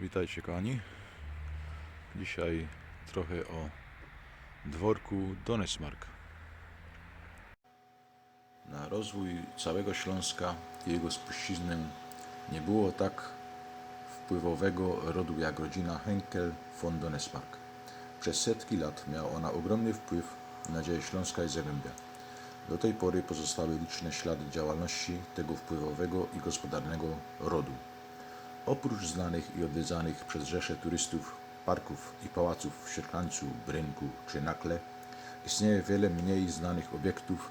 Witajcie kochani. Dzisiaj trochę o dworku Donesmark. Na rozwój całego Śląska i jego spuściznę nie było tak wpływowego rodu jak rodzina Henkel von Donesmark. Przez setki lat miała ona ogromny wpływ na dzieje Śląska i Zagłębia. Do tej pory pozostały liczne ślady działalności tego wpływowego i gospodarnego rodu. Oprócz znanych i odwiedzanych przez rzesze turystów parków i pałaców w Sierklańcu, Brynku czy Nakle, istnieje wiele mniej znanych obiektów,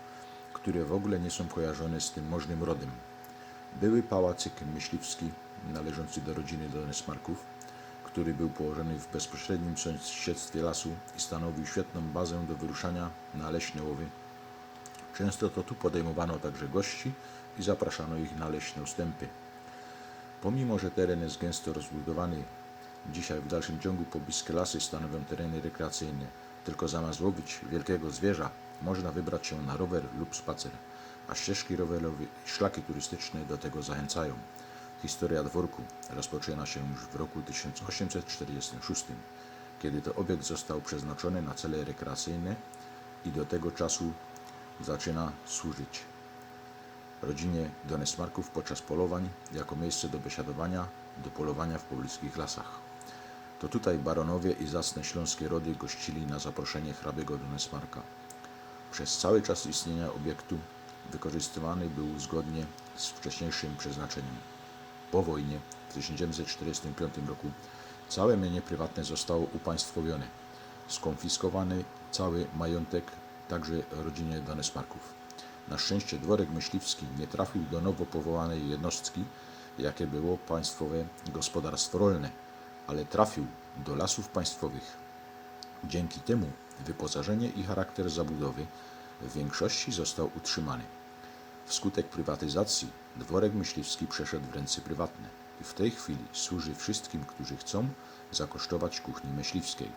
które w ogóle nie są kojarzone z tym możnym rodem. Były pałacyk myśliwski należący do rodziny Donesmarków, który był położony w bezpośrednim sąsiedztwie lasu i stanowił świetną bazę do wyruszania na leśne łowy. Często to tu podejmowano także gości i zapraszano ich na leśne ustępy. Pomimo, że teren jest gęsto rozbudowany, dzisiaj w dalszym ciągu pobliskie lasy stanowią tereny rekreacyjne. Tylko zamiast łowić wielkiego zwierza, można wybrać się na rower lub spacer, a ścieżki rowerowe i szlaki turystyczne do tego zachęcają. Historia dworku rozpoczyna się już w roku 1846, kiedy to obiekt został przeznaczony na cele rekreacyjne i do tego czasu zaczyna służyć rodzinie Donesmarków podczas polowań jako miejsce do biesiadowania, do polowania w pobliskich lasach. To tutaj baronowie i zacne śląskie rody gościli na zaproszenie hrabiego Donesmarka. Przez cały czas istnienia obiektu wykorzystywany był zgodnie z wcześniejszym przeznaczeniem. Po wojnie w 1945 roku całe mienie prywatne zostało upaństwowione. Skonfiskowany cały majątek także rodzinie Donesmarków. Na szczęście dworek myśliwski nie trafił do nowo powołanej jednostki, jakie było Państwowe Gospodarstwo Rolne, ale trafił do lasów państwowych. Dzięki temu wyposażenie i charakter zabudowy w większości został utrzymany. Wskutek prywatyzacji dworek myśliwski przeszedł w ręce prywatne i w tej chwili służy wszystkim, którzy chcą zakosztować kuchni myśliwskiej.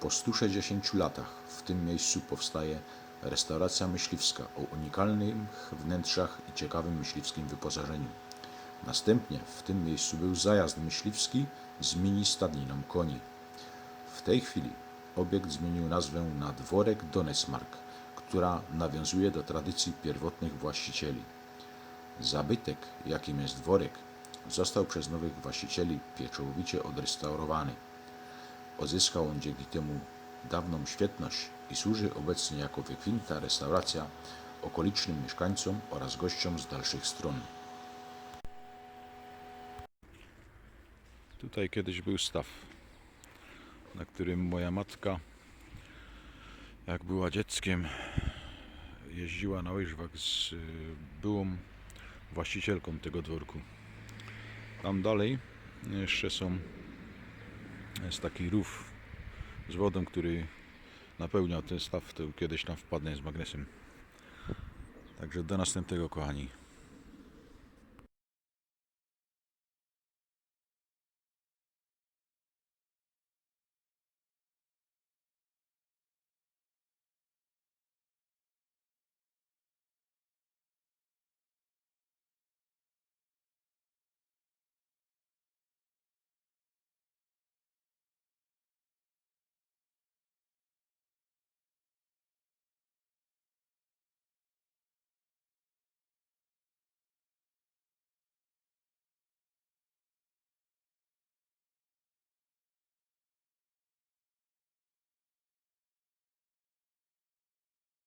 Po 160 latach w tym miejscu powstaje restauracja myśliwska o unikalnych wnętrzach i ciekawym myśliwskim wyposażeniu. Następnie w tym miejscu był zajazd myśliwski z mini stadniną koni. W tej chwili obiekt zmienił nazwę na dworek Donesmark, która nawiązuje do tradycji pierwotnych właścicieli. Zabytek, jakim jest dworek, został przez nowych właścicieli pieczołowicie odrestaurowany. Odzyskał on dzięki temu dawną świetność i służy obecnie jako wykwintna restauracja okolicznym mieszkańcom oraz gościom z dalszych stron. Tutaj kiedyś był staw, na którym moja matka, jak była dzieckiem, jeździła na łyżwach z y, byłą właścicielką tego dworku. Tam dalej jeszcze są jest taki rów z wodą, który napełniał ten staw, to kiedyś tam wpadnę z magnesem. Także do następnego kochani.